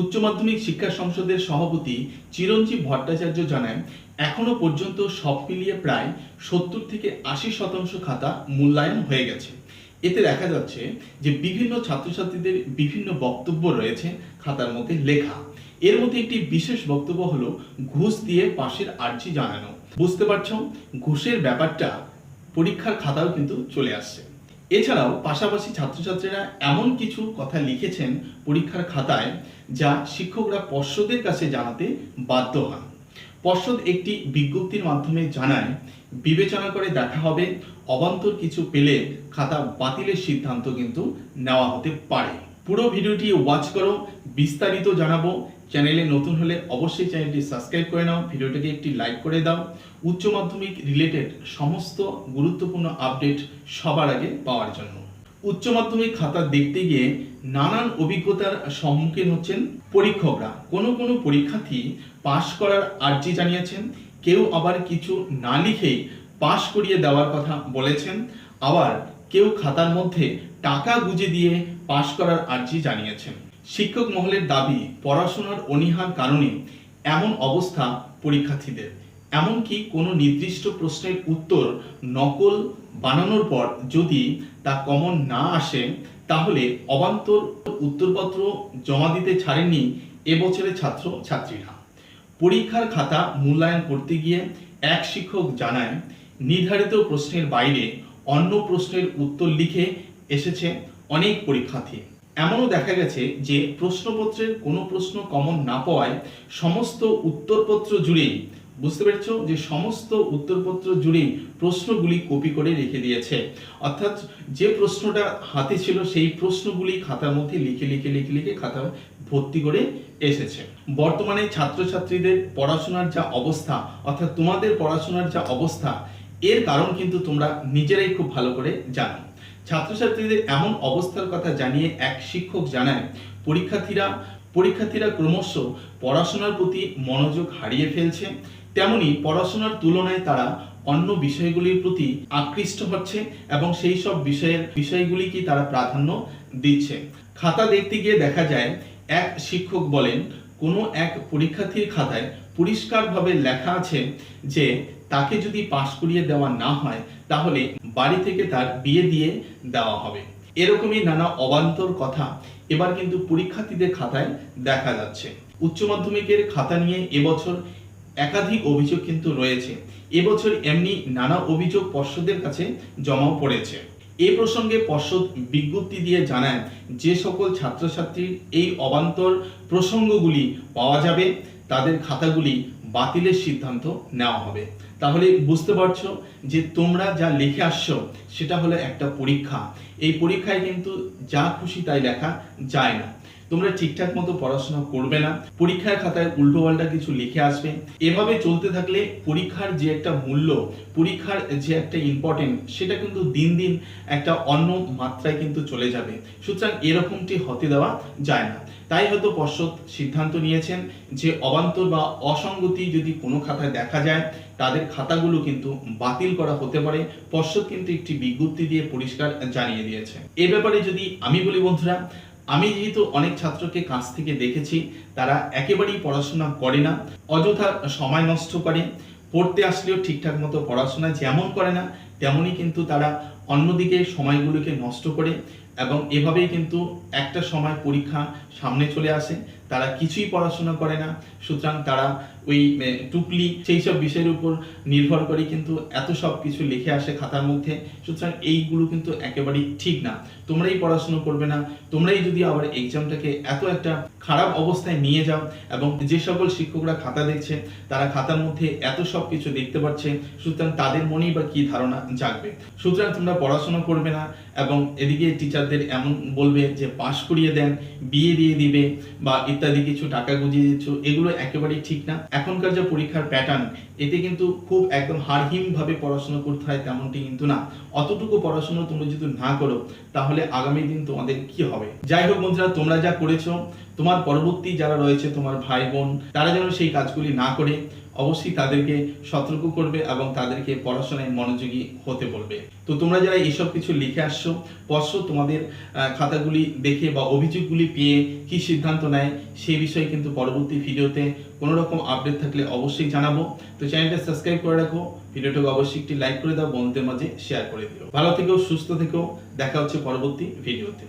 উচ্চ মাধ্যমিক শিক্ষা সংসদের সভাপতি চিরঞ্জীব ভট্টাচার্য জানান, এখনও পর্যন্ত সব মিলিয়ে প্রায় সত্তর থেকে আশি শতাংশ খাতা মূল্যায়ন হয়ে গেছে। এতে দেখা যাচ্ছে যে বিভিন্ন ছাত্রছাত্রীদের বিভিন্ন বক্তব্য রয়েছে খাতার মধ্যে লেখা। এর মধ্যে একটি বিশেষ বক্তব্য হলো, ঘুষ দিয়ে পাশের আর্জি জানানো। বুঝতে পারছ, ঘুষের ব্যাপারটা পরীক্ষার খাতাও কিন্তু চলে আসছে। এছাড়াও পাশাপাশি ছাত্রছাত্রীরা এমন কিছু কথা লিখেছেন পরীক্ষার খাতায় যা শিক্ষকরা পর্ষদের কাছে জানাতে বাধ্য হন। পর্ষদ একটি বিজ্ঞপ্তির মাধ্যমে জানায়, বিবেচনা করে দেখা হবে, অবান্তর কিছু পেলে খাতা বাতিলের সিদ্ধান্ত কিন্তু নেওয়া হতে পারে। পুরো ভিডিওটি ওয়াচ করো, বিস্তারিত জানাব চ্যানেলে নতুন হলে অবশ্যই চ্যানেলটি সাবস্ক্রাইব করে নাও, ভিডিওটিকে একটি লাইক করে দাও। উচ্চ মাধ্যমিক রিলেটেড সমস্ত গুরুত্বপূর্ণ আপডেট সবার আগে পাওয়ার জন্য। উচ্চ মাধ্যমিক খাতা দেখতে গিয়ে নানান অভিজ্ঞতার সম্মুখীন হচ্ছেন পরীক্ষকরা। কোনো কোনো পরীক্ষার্থী পাশ করার আর্জি জানিয়েছেন, কেউ আবার কিছু না লিখেই পাশ করিয়ে দেওয়ার কথা বলেছেন, আবার কেউ খাতার মধ্যে টাকা গুজে দিয়ে পাশ করার আর্জি জানিয়েছেন। শিক্ষক মহলের দাবি, পড়াশোনার অনীহার কারণে এমন অবস্থা পরীক্ষার্থীদের। এমনকি কোনো নির্দিষ্ট প্রশ্নের উত্তর নকল বানানোর পর যদি তা কমন না আসে, তাহলে অবান্তর উত্তরপত্র জমা দিতে ছাড়েননি এবছরের ছাত্র ছাত্রীরা। পরীক্ষার খাতা মূল্যায়ন করতে গিয়ে এক শিক্ষক জানায়, নির্ধারিত প্রশ্নের বাইরে অন্য প্রশ্নের উত্তর লিখে এসেছে অনেক পরীক্ষার্থী। এমনও দেখা গেছে যে প্রশ্নপত্রের কোনো প্রশ্ন কমন না পাওয়ায় সমস্ত উত্তরপত্র জুড়েই, বুঝতে পেরেছ? যে সমস্ত উত্তরপত্র জুড়েই প্রশ্নগুলি কপি করে রেখে দিয়েছে। অর্থাৎ যে প্রশ্নটা হাতে ছিল, সেই প্রশ্নগুলি খাতার মধ্যে লিখে লিখে লিখে লিখে খাতা ভর্তি করে এসেছে। বর্তমানে ছাত্রছাত্রীদের পড়াশোনার যা অবস্থা, অর্থাৎ তোমাদের পড়াশোনার যা অবস্থা, এর কারণ কিন্তু তোমরা নিজেরাই খুব ভালো করে জানো। ছাত্রছাত্রীদের এমন অবস্থার কথা জানিয়ে এক শিক্ষক জানায়, পরীক্ষার্থীরা পরীক্ষার্থীরা ক্রমশ পড়াশোনার প্রতি মনোযোগ হারিয়ে ফেলছে। তেমনি পড়াশোনার তুলনায় তারা অন্য বিষয়গুলির প্রতি আকৃষ্ট হচ্ছে এবং সেই সব বিষয়ের বিষয়গুলিকে তারা প্রাধান্য দিচ্ছে। খাতা দেখতে গিয়ে দেখা যায়, এক শিক্ষক বলেন, কোনো এক পরীক্ষার্থীর খাতায় পরিষ্কারভাবে লেখা আছে যে, তাকে যদি পাশ করিয়ে দেওয়া না হয়, তাহলে বাড়ি থেকে তার বিয়ে দিয়ে দেওয়া হবে। এরকমই নানা অবান্তর কথা এবার কিন্তু পরীক্ষার্থীদের খাতায় দেখা যাচ্ছে। উচ্চ মাধ্যমিকের খাতা নিয়ে এবছর একাধিক অভিযোগ কিন্তু রয়েছে। এবছর এমনি নানা অভিযোগ পর্ষদের কাছে জমাও পড়েছে। এ প্রসঙ্গে পর্ষদ বিজ্ঞপ্তি দিয়ে জানায়, যে সকল ছাত্রছাত্রীর এই অবান্তর প্রসঙ্গগুলি পাওয়া যাবে, তাদের খাতাগুলি বাতিলের সিদ্ধান্ত নেওয়া হবে। তাহলে বুঝতে পারছ যে তোমরা যা লিখে আসছো, সেটা হলো একটা পরীক্ষা। এই পরীক্ষায় কিন্তু যা খুশি তাই লেখা যায় না। তোমরা ঠিকঠাক মতো পড়াশোনা করবে না, পরীক্ষার খাতায় উল্টোপাল্টা কিছু লিখে আসবে। এভাবে চলতে থাকলে পরীক্ষার যে একটা মূল্য, পরীক্ষার যে একটা ইম্পর্টেন্ট সেটা কিন্তু দিন দিন একটা অন্য মাত্রায় কিন্তু চলে যাবে। সুতরাং এরকমটি হতে দেওয়া যায় না। তাই হয়তো পর্ষদ সিদ্ধান্ত নিয়েছেন যে অবান্তর বা অসঙ্গতি যদি কোনো খাতায় দেখা যায়, তাদের খাতাগুলো কিন্তু বাতিল করা হতে পারে। পর্ষদ কিন্তু একটি বিজ্ঞপ্তি দিয়ে পরিষ্কার জানিয়ে দিয়েছে। এ ব্যাপারে যদি আমি বলি বন্ধুরা আমি যেহেতু অনেক ছাত্রকে কাছ থেকে দেখেছি, তারা একেবারেই পড়াশোনা করে না, অযথা সময় নষ্ট করে, পড়তে আসলেও ঠিকঠাক মতো পড়াশোনা যেমন করে না, তেমনই কিন্তু তারা অন্যদিকে সময়গুলোকে নষ্ট করে, এবং এভাবেই কিন্তু একটা সময় পরীক্ষা সামনে চলে আসে। তারা কিছুই পড়াশোনা করে না। সুতরাং তারা ওই টুকলি সেই সব বিষয়ের উপর নির্ভর করে কিন্তু এত সব কিছু লিখে আসে খাতার মধ্যে। সুতরাং এইগুলো কিন্তু একেবারেই ঠিক না। তোমরাই পড়াশোনা করবে না। তোমরাই যদি আবার এক্সামটাকে এত একটা খারাপ অবস্থায় নিয়ে যাও এবং যে সকল শিক্ষকরা খাতা দেখছে, তারা খাতার মধ্যে এত সব কিছু দেখতে পাচ্ছে সুতরাং তাদের মনেই বা কি ধারণা জাগবে? সুতরাং তোমরা পড়াশোনা করবে না এবং এদিকে টিচারদের এমন বলবে যে, পাশ করিয়ে দেন, বিয়ে দিয়ে দিবে বা ইত্যাদি কিছু, টাকা গুজিয়ে দিচ্ছ, এগুলো একেবারেই ঠিক না। এখনকার যে পরীক্ষার প্যাটার্ন এতে কিন্তু খুব একদম হারহীন ভাবে পড়াশোনা করতে হয় তেমনটি কিন্তু না। অতটুকু পড়াশোনা তোমরা যদি না করো, তাহলে আগামী দিন তোমাদের কি হবে? যাই হোক বন্ধুরা, তোমরা যা করেছ, তোমার পরবর্তী যারা রয়েছে, তোমার ভাই বোন, তারা যেন সেই কাজগুলি না করে। অবশ্যই তাদেরকে সতর্ক করবে এবং তাদেরকে পড়াশোনায় মনোযোগী হতে বলবে। তো তোমরা যারা এইসব কিছু লিখে আসছো পরশু তোমাদের খাতাগুলি দেখে বা অভিযোগগুলি পেয়ে কি সিদ্ধান্ত নেয় সেই বিষয়ে কিন্তু পরবর্তী ভিডিওতে কোনো রকম আপডেট থাকলে অবশ্যই জানাব। তো চ্যানেলটা সাবস্ক্রাইব করে রাখো, ভিডিওটাকে অবশ্যই একটি লাইক করে দাও, বন্ধুদের মাঝে শেয়ার করে দিও। ভালো থেকো, সুস্থ থেকো, দেখা হচ্ছে পরবর্তী ভিডিওতে।